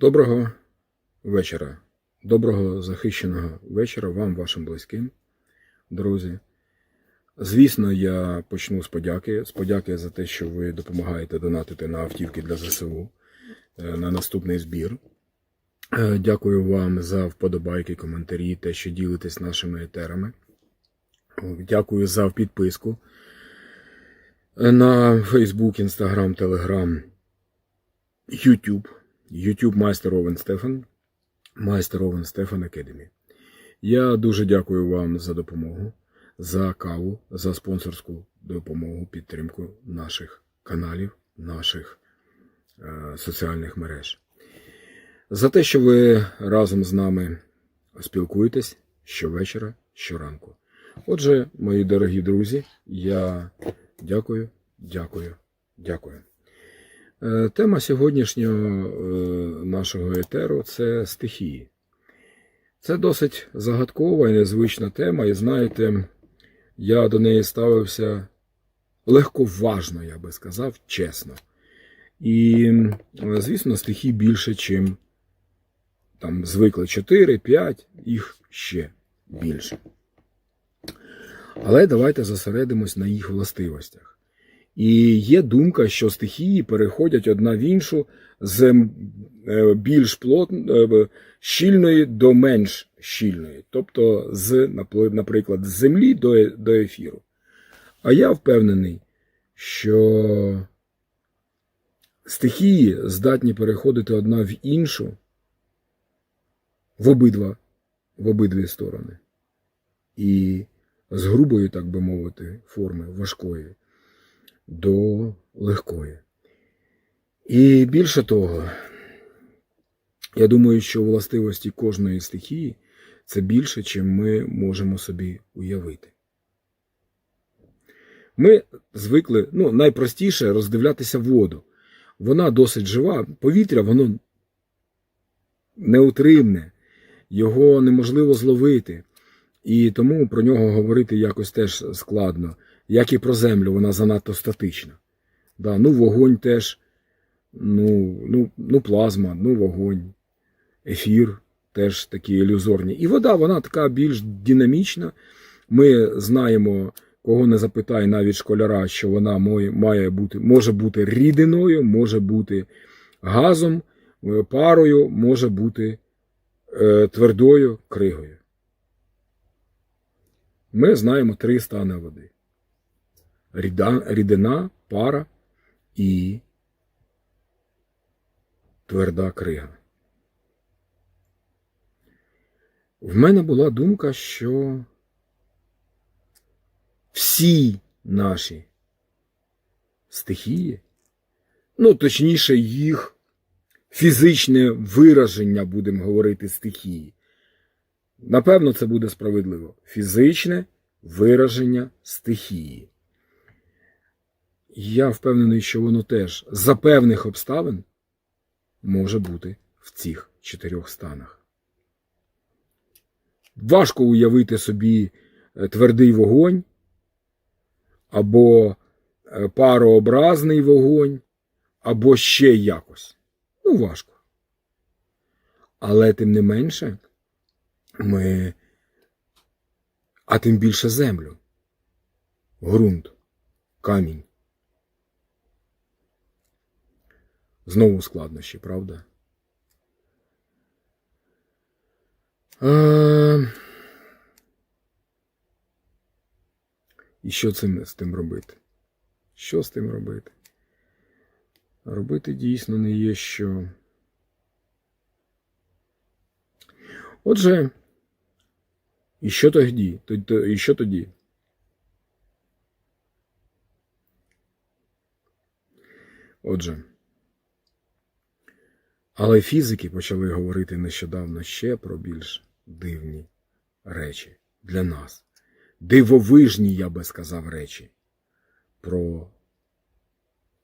Доброго вечора. Доброго захищеного вечора вам, вашим близьким, друзі. Звісно, я почну з подяки. З подяки за те, що ви допомагаєте донатити на автівки для ЗСУ е, на наступний збір. Е, Дякую вам за вподобайки, коментарі, те, що ділитесь нашими етерами. Дякую за підписку на Facebook, Instagram, Telegram, YouTube. YouTube Майстер Овен Стефан. Майстер Овен Стефан Академі. Я дуже дякую вам за допомогу, за каву, за спонсорську допомогу, підтримку наших каналів, наших е, соціальних мереж. За те, що ви разом з нами спілкуєтесь щовечора, щоранку. Отже, мої дорогі друзі, я дякую, дякую, дякую. Е, Тема сьогоднішнього е, нашого етеру це стихії. Це досить загадкова і незвична тема, і знаєте, я до неї ставився легковажно, я би сказав, чесно. І, е, звісно, стихій більше, чим там звикли 4-5, їх ще більше. Але давайте зосередимось на їх властивостях. І є думка, що стихії переходять одна в іншу з е, більш плотної, щільної до менш щільної, тобто з, наприклад, з землі е- до ефіру. А я впевнений, що стихії здатні переходити одна в іншу в обидва, в обидві сторони. І з грубої, так би мовити, форми важкої до легкої. І більше того, я думаю, що властивості кожної стихії це більше, чим ми можемо собі уявити. Ми звикли, ну, найпростіше роздивлятися воду. Вона досить жива, повітря, воно неутримне, його неможливо зловити. І тому про нього говорити якось теж складно. Як і про землю, вона занадто статична. Да, ну, вогонь теж, ну, ну, ну, плазма, ну, вогонь, ефір теж такі ілюзорні. І вода, вона така більш динамічна. Ми знаємо, кого не запитай навіть школяра, що вона має бути, може бути рідиною, може бути газом, е, парою, може бути е, твердою кригою. Ми знаємо три стани води: рідина, пара і тверда крига. В мене була думка, що всі наші стихії, ну, точніше, їх фізичне вираження, будемо говорити, стихії. Напевно, це буде справедливо. Фізичне вираження стихії. Я впевнений, що воно теж за певних обставин може бути в цих чотирьох станах. Важко уявити собі е, твердий вогонь або е, парообразний вогонь, або ще якось. Ну, важко. Але тим не менше ми, а тим більше землю, ґрунт, камінь. Знову складнощі, правда? А... І що цим з тим робити? Що з тим робити? Робити дійсно не є що. Отже, і що тоді? І що тоді? Отже. Але фізики почали говорити нещодавно ще про більш дивні речі для нас. Дивовижні, я би сказав, речі. Про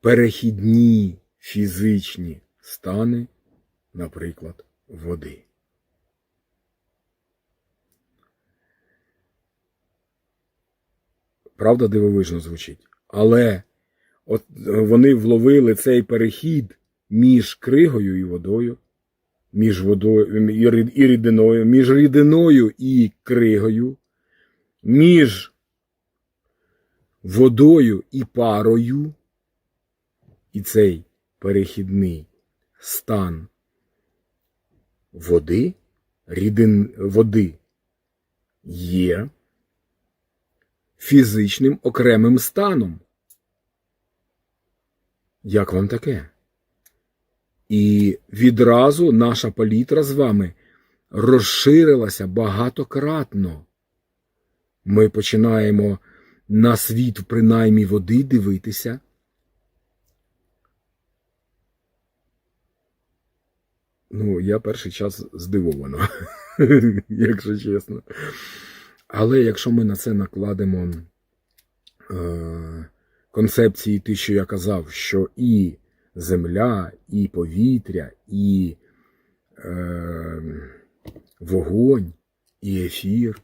перехідні фізичні стани, наприклад, води. Правда, дивовижно звучить. Але от вони вловили цей перехід між кригою і водою між водою і рідиною, між рідиною і кригою, між водою і парою, і цей перехідний стан води, рідин води є фізичним окремим станом. Як вам таке? І відразу наша палітра з вами розширилася багатократно. Ми починаємо на світ, принаймні води, дивитися. Ну, я перший час здивовано, якщо чесно. Але якщо ми на це накладемо е, концепції, ті, що я казав, що і земля, і повітря, і е, вогонь, і ефір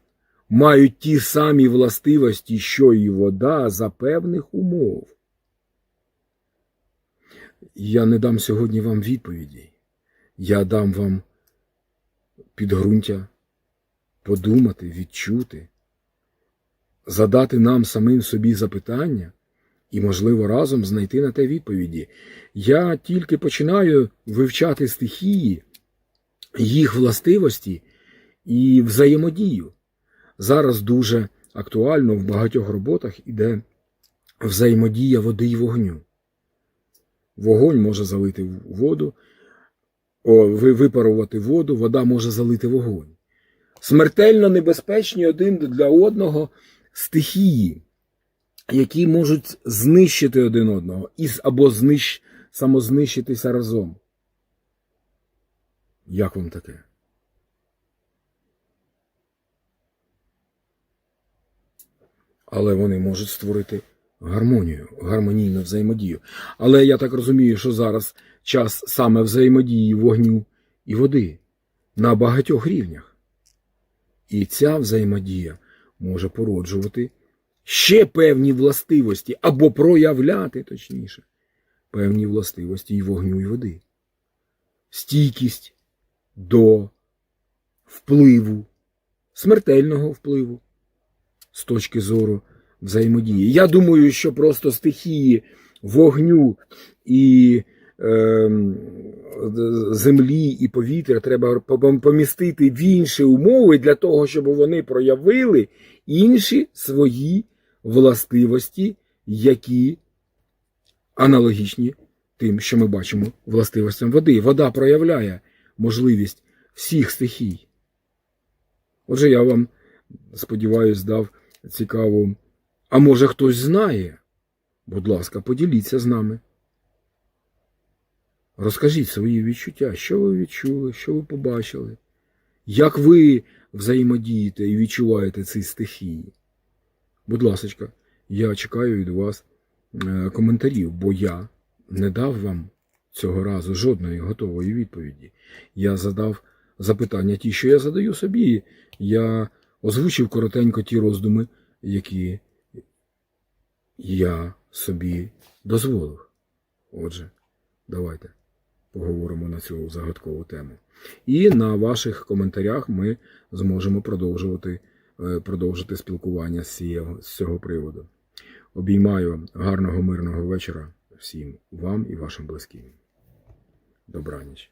мають ті самі властивості, що і вода за певних умов. Я не дам сьогодні вам відповідей. Я дам вам підґрунтя подумати, відчути, задати нам самим собі запитання і, можливо, разом знайти на те відповіді. Я тільки починаю вивчати стихії, їх властивості і взаємодію. Зараз дуже актуально в багатьох роботах іде взаємодія води і вогню. Вогонь може залити воду, випарувати воду, вода може залити вогонь. Смертельно небезпечні один для одного стихії, які можуть знищити один одного і або знищ, самознищитися разом. Як вам таке? Але вони можуть створити гармонію, гармонійну взаємодію. Але я так розумію, що зараз час саме взаємодії вогню і води на багатьох рівнях. І ця взаємодія може породжувати ще певні властивості, або проявляти, точніше, певні властивості і вогню, і води. Стійкість до впливу, смертельного впливу з точки зору взаємодії. Я думаю, що просто стихії вогню і е, землі і повітря треба помістити в інші умови для того, щоб вони проявили інші свої властивості, які аналогічні тим, що ми бачимо властивостям води. Вода проявляє можливість всіх стихій. Отже, я вам, сподіваюсь, дав цікаву. А може хтось знає? Будь ласка, поділіться з нами. Розкажіть свої відчуття, що ви відчули, що ви побачили, як ви взаємодієте і відчуваєте ці стихії. Будь ласка, я чекаю від вас е, коментарів, бо я не дав вам цього разу жодної готової відповіді. Я задав запитання ті, що я задаю собі. Я озвучив коротенько ті роздуми, які я собі дозволив. Отже, давайте поговоримо на цю загадкову тему. І на ваших коментарях ми зможемо продовжувати, продовжити спілкування з цього, з цього приводу. Обіймаю гарного мирного вечора всім вам і вашим близьким. Добраніч.